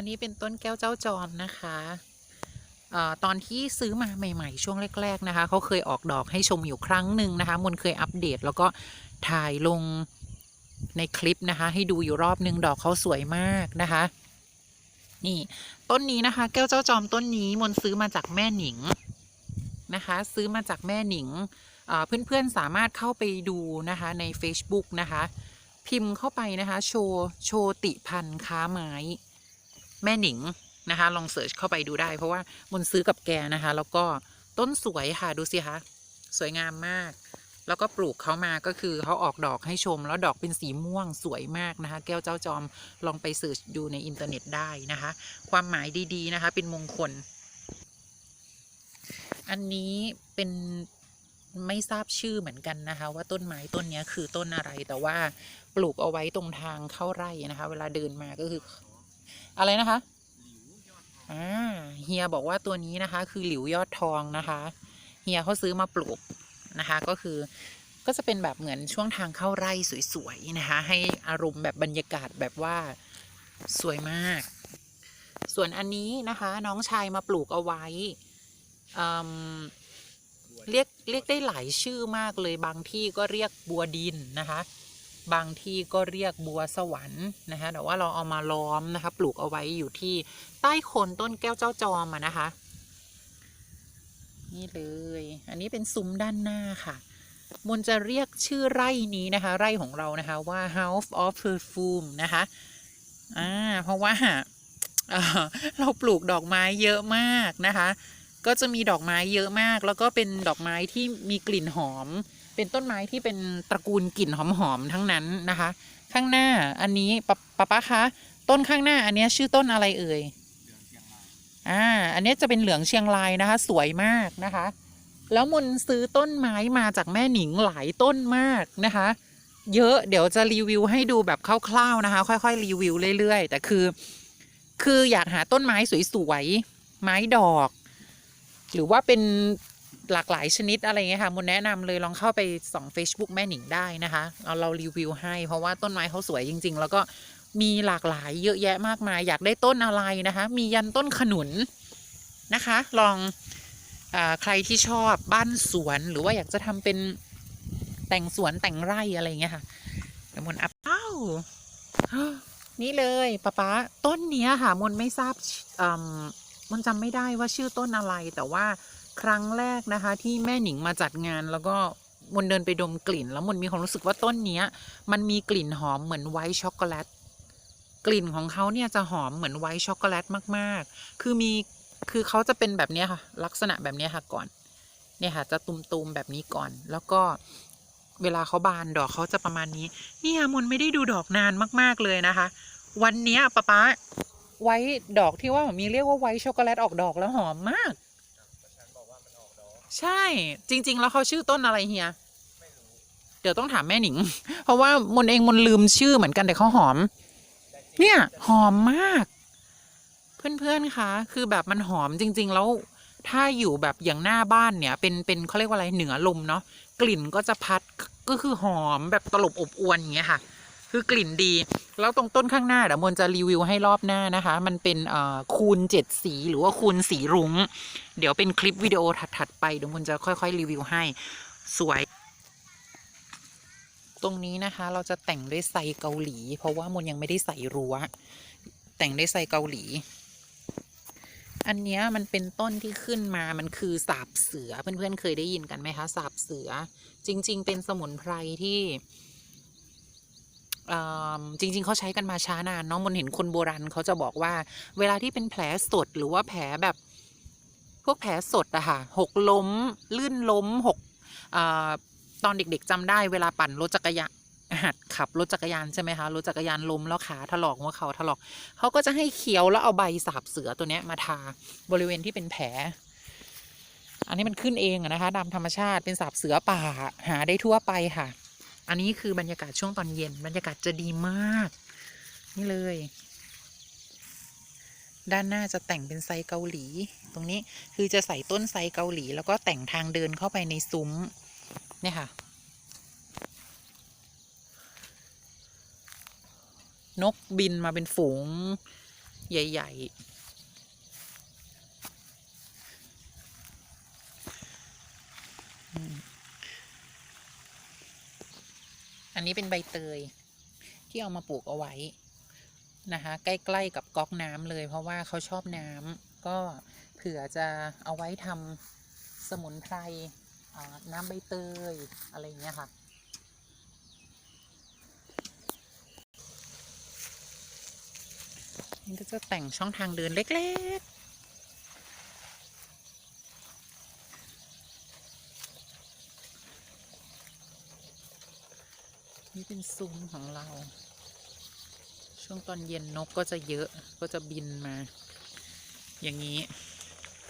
อันนี้เป็นต้นแก้วเจ้าจอมนะคะอตอนที่ซื้อมาใหม่ ๆ ช่วงแรก ๆ นะคะเขาเคยออกดอกให้ชมอยู่ครั้งหนึ่งนะคะมนเคยอัปเดตแล้วก็ถ่ายลงในคลิปนะคะ ให้ดูอยู่รอบหนึ่งดอกเขาสวยมากนะคะ นี่ต้นนี้นะคะ แก้วเจ้าจอมต้นนี้มนซื้อมาจากแม่หนิงนะคะ ซื้อมาจากแม่หนิงเพื่อนๆสามารถเข้าไปดูนะคะใน Facebook นะคะ พิมพ์เข้าไปนะคะ โชว์โชติพันธ์ค้าไม้ แม่หนิงนะคะ ลองเสิร์ชเข้าไปดูได้ เพราะว่ามนซื้อกับแกนะคะ แล้วก็ต้นสวยค่ะดูสิคะสวยงามมาก แล้วก็ปลูกเขามาก็คือเขาออกดอกให้ชม แล้วดอกเป็นสีม่วงสวยมากนะคะ แก้วเจ้าจอมลองไปเสิร์ชดูในอินเทอร์เน็ตได้นะคะ ความหมายดีๆนะคะ เป็นมงคล อันนี้เป็นไม่ทราบชื่อเหมือนกันนะคะ ว่าต้นไม้ต้นนี้คือต้นอะไรแต่ว่าปลูกเอาไว้ตรงทางเข้าไร่นะคะ เวลาเดินมาก็คือ อะไรนะคะอ่าเฮียบอกว่าตัวนี้นะคะ คือหลิวยอดทองนะคะเฮียเขาซื้อมาปลูกนะคะ ก็คือก็จะเป็นแบบเหมือนช่วงทางเข้าไร่สวยๆนะคะ ให้อารมณ์แบบบรรยากาศแบบว่าสวยมาก ส่วนอันนี้นะคะ น้องชายมาปลูกเอาไว้เรียกเรียกได้หลายชื่อมากเลยบางที่ก็เรียกบัวดินนะคะ บางที่ก็เรียกบัวสวรรค์นะคะแต่ว่าเราเอามาล้อมนะคะ ปลูกเอาไว้อยู่ที่ใต้โคนต้นแก้วเจ้าจอมนะคะ นี่เลย อันนี้เป็นซุ้มด้านหน้าค่ะมนจะเรียกชื่อไร่นี้นะคะ ไร่ของเรานะคะว่า House of Perfume นะคะอ่าเพราะว่าเราปลูกดอกไม้เยอะมากนะคะ ก็จะมีดอกไม้เยอะมาก แล้วก็เป็นดอกไม้ที่มีกลิ่นหอม เป็นต้นไม้ที่เป็นตระกูลกลิ่นหอมๆทั้งนั้นนะคะ ข้างหน้าอันนี้ปะปะป๊าคะต้นข้างหน้าอันเนี้ยชื่อต้นอะไรเอ่ยอ่าอันเนี้ยจะเป็นเหลืองเชียงรายนะคะ สวยมากนะคะ แล้วมนซื้อต้นไม้มาจากแม่หนิงหลายต้นมากนะคะ เยอะเดี๋ยวจะรีวิวให้ดูแบบคร่าวๆนะคะ ค่อยๆรีวิวเรื่อยๆ แต่คือ คืออยากหาต้นไม้สวยๆไม้ดอก หรือว่าเป็น หลากหลายชนิดอะไรเงี้ยค่ะมนแนะนำเลยลองเข้าไปส่อง Facebook แม่หนิงได้นะคะเราเรารีวิวให้ เพราะว่าต้นไม้เขาสวยจริง ๆ แล้วก็มีหลากหลายเยอะแยะมากมาย อยากได้ต้นอะไรนะคะ มียันต้นขนุนนะคะ ลองอาใครที่ชอบบ้านสวนหรือว่าอยากจะทำเป็นแต่งสวนแต่งไร่อะไรเงี้ยค่ะเดี๋ยวมนอัพอ้าวนี่เลยป๊าป๊าต้นเนี้ยค่ะมนไม่ทราบอืมมนจำไม่ได้ว่าชื่อต้นอะไรแต่ว่า ครั้งแรกนะคะ ที่แม่หนิงมาจัดงานแล้วก็มนเดินไปดมกลิ่น แล้วมนมีความรู้สึกว่าต้นเนี้ยมันมีกลิ่นหอมเหมือนไวท์ช็อกโกแลตกลิ่นของเขาเนี่ยจะหอมเหมือนไวท์ช็อกโกแลตมาก ๆ คือมีคือเขาจะเป็นแบบนี้ค่ะ ลักษณะแบบนี้ค่ะก่อน เนี่ยค่ะ จะตุมๆแบบนี้ก่อน แล้วก็เวลาเขาบานดอกเขาจะประมาณนี้เนี่ยมนไม่ได้ดูดอกนานมาก ๆเลยนะคะ วันนี้ป๊าป๊าไว้ดอกที่ว่ามีเรียกว่าไวท์ช็อกโกแลตออกดอกแล้วหอมมาก ใช่จริง ๆ แล้วเขาชื่อต้นอะไรเฮียเดี๋ยวต้องถามแม่หนิง เพราะว่ามนเองมนลืมชื่อเหมือนกันแต่เขาหอม เนี่ย หอมมาก เพื่อนๆคะคือแบบมันหอมจริง ๆ แล้ว ถ้าอยู่แบบอย่างหน้าบ้านเนี่ย เป็นเป็นเขาเรียกว่าอะไรเหนือลมเนาะกลิ่นก็จะพัดก็คือหอมแบบตลบอบอวนอย่างเงี้ยค่ะ คือกลิ่นดี แล้วตรงต้นข้างหน้าเดี๋ยวมนจะรีวิวให้รอบหน้านะคะ มันเป็นคูณเจ็ดสีหรือว่าคูณสีรุง้ง เดี๋ยวเป็นคลิปวิดีโอถัด ๆ ไปเดี๋ยวมนจะค่อย ๆ รีวิวให้สวย ตรงนี้นะคะเราจะแต่งด้วยไซเกาหลี เพราะว่ามนยังไม่ได้ใส่รั้ว แต่งด้วยไซเกาหลี อันนี้มันเป็นต้นที่ขึ้นมามันคือสาบเสือเพื่อนๆเคยได้ยินกันไหมคะสาบเสือ จริง ๆ เป็นสมุนไพรที่ จริง ๆ เขาใช้กันมาช้านานเนาะมนเห็นคนโบราณเขาจะบอกว่า เวลาที่เป็นแผลสดหรือว่าแผลแบบ พวกแผลสดอะค่ะหกล้ม ลื่นล้มหกตอนเด็กๆจำได้เวลาปั่นรถจักรยานหัดขับรถจักรยานใช่ไหมคะรถจักรยานล้มแล้วขาถลอกหัวเข่าถลอกเขาก็จะให้เคี้ยวแล้วเอาใบสาบเสือตัวเนี้ยมาทาบริเวณที่เป็นแผล อันนี้มันขึ้นเองอะนะคะตามธรรมชาติเป็นสาบเสือป่าหาได้ทั่วไปค่ะ อันนี้คือบรรยากาศช่วงตอนเย็น บรรยากาศจะดีมาก นี่เลย ด้านหน้าจะแต่งเป็นไซเกาหลี ตรงนี้คือจะใส่ต้นไซเกาหลี แล้วก็แต่งทางเดินเข้าไปในซุ้ม เนี่ยค่ะ นกบินมาเป็นฝูง ใหญ่ ๆ อันนี้เป็นใบเตย ที่เอามาปลูกเอาไว้นะคะใกล้ๆกับก๊อกน้ำเลย เพราะว่าเขาชอบน้ำก็เผื่อจะเอาไว้ทำสมุนไพรน้ำใบเตยอะไรอย่างเงี้ยค่ะนี่ก็จะแต่งช่องทางเดินเล็ก ๆ นี่เป็นซุ้มของเรา ช่วงตอนเย็นนกก็จะเยอะก็จะบินมา อย่างนี้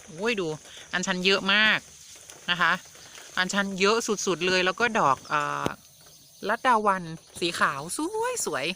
โอ้ยดู อันชันเยอะมากนะคะ อันชันเยอะสุดๆเลยแล้วก็ดอกอลัดดาวันสีขาว สวยสวย